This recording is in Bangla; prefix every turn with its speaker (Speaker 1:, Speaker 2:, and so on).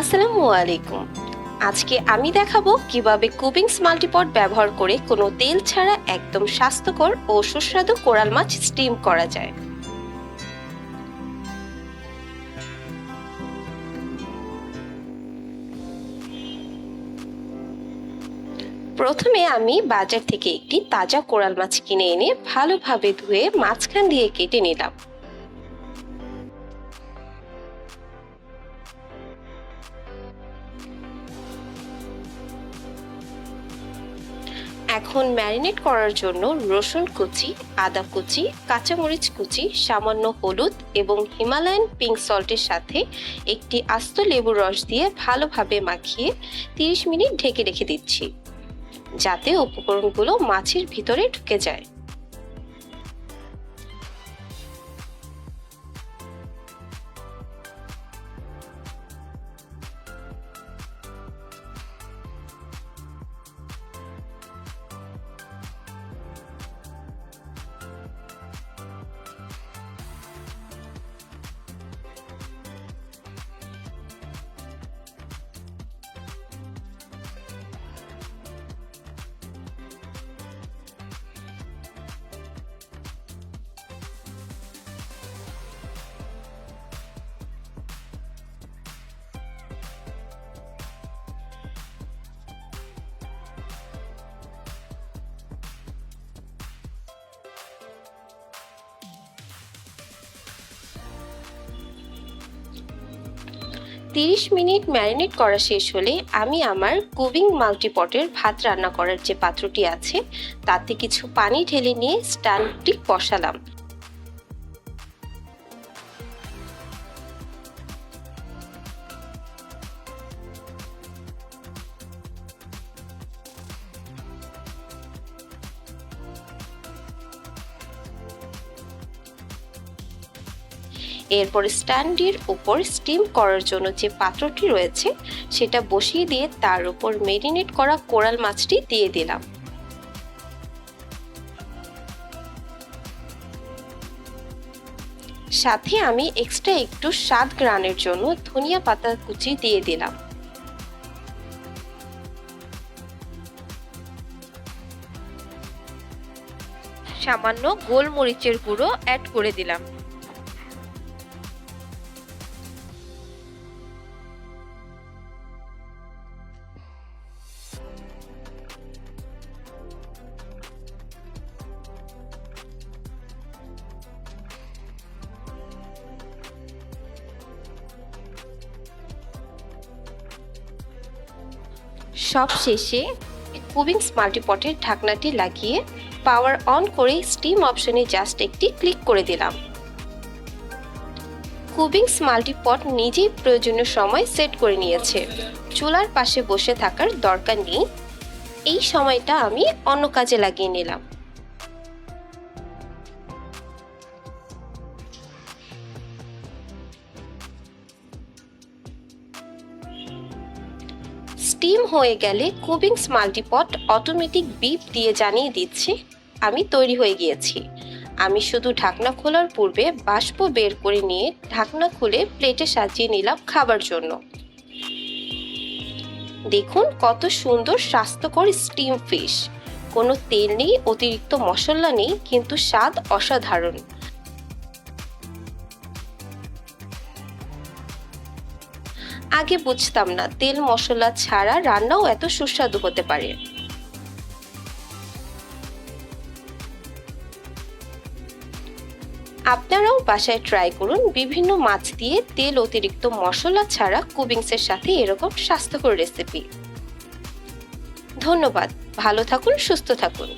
Speaker 1: আসসালামু আলাইকুম। আজকে আমি দেখাবো কীভাবে কুবিংস মাল্টিপট ব্যবহার করে কোনো তেল ছাড়া একদম স্বাস্থ্যকর ও সুস্বাদু কোরাল মাছ স্টিম করা যায়। প্রথমে আমি বাজার থেকে একটি তাজা কোরাল মাছ কিনে এনে ভালোভাবে ধুয়ে মাঝখান দিয়ে কেটে নিলাম। এখন ম্যারিনেট করার জন্য রসুন কুচি, আদা কুচি, কাঁচামরিচ কুচি, সামান্য হলুদ এবং হিমালয়ান পিঙ্ক সল্টের সাথে একটি আস্ত লেবুর রস দিয়ে ভালোভাবে মাখিয়ে 30 মিনিট ঢেকে রেখে দিচ্ছি, যাতে উপকরণগুলো মাছের ভিতরে ঢুকে যায়। তিরিশ মিনিট ম্যারিনেট করা শেষ হলে আমি আমার কুবিং মাল্টিপটের ভাত রান্না করার যে পাত্রটি আছে, তাতে কিছু পানি ঢেলে নিয়ে স্ট্যান্ডটি বসালাম। এরপর স্ট্যান্ডের উপর স্টিম করার জন্য যে পাত্রটি রয়েছে, সেটা বসিয়ে দিয়ে তার উপর মেরিনেট করা কোরাল মাছটি দিয়ে দিলাম। সাথে আমি এক্সট্রা একটু স্বাদ গ্রানের জন্য ধনিয়া পাতা কুচি দিয়ে দিলাম। সামান্য গোলমরিচের গুঁড়ো অ্যাড করে দিলাম। সব শেষে কুবিংস মাল্টিপটের ঢাকনাটি লাগিয়ে পাওয়ার অন করে স্টিম অপশনে জাস্ট একটি ক্লিক করে দিলাম। কুবিংস মাল্টিপট নিজেই প্রয়োজনীয় সময় সেট করে নিয়েছে। চুলার পাশে বসে থাকার দরকার নেই। এই সময়টা আমি অন্য কাজে লাগিয়ে নিলাম। স্টিম হয়ে গেলে কুবিংস মাল্টিপট অটোমেটিক বিপ দিয়ে জানিয়ে দিচ্ছে, আমি তৈরি হয়ে গিয়েছি। আমি শুধু ঢাকনা খোলার পূর্বে বাষ্প বের করে নিয়ে ঢাকনা খুলে প্লেটে সাজিয়ে নিলাম খাবার জন্য। দেখুন কত সুন্দর, স্বাস্থ্যকর স্টিম ফিশ। কোনো তেল নেই, অতিরিক্ত মশলা নেই, কিন্তু স্বাদ অসাধারণ। আগে বুঝতাম না, তেল মশলা ছাড়া রান্নাও এত সুস্বাদু হতে পারে। আপনারাও বাসায় ট্রাই করুন, বিভিন্ন মাছ দিয়ে তেল অতিরিক্ত মশলা ছাড়া কুবিংসের সাথে এরকম স্বাস্থ্যকর রেসিপি ধন্যবাদ, ভালো থাকুন, সুস্থ থাকুন।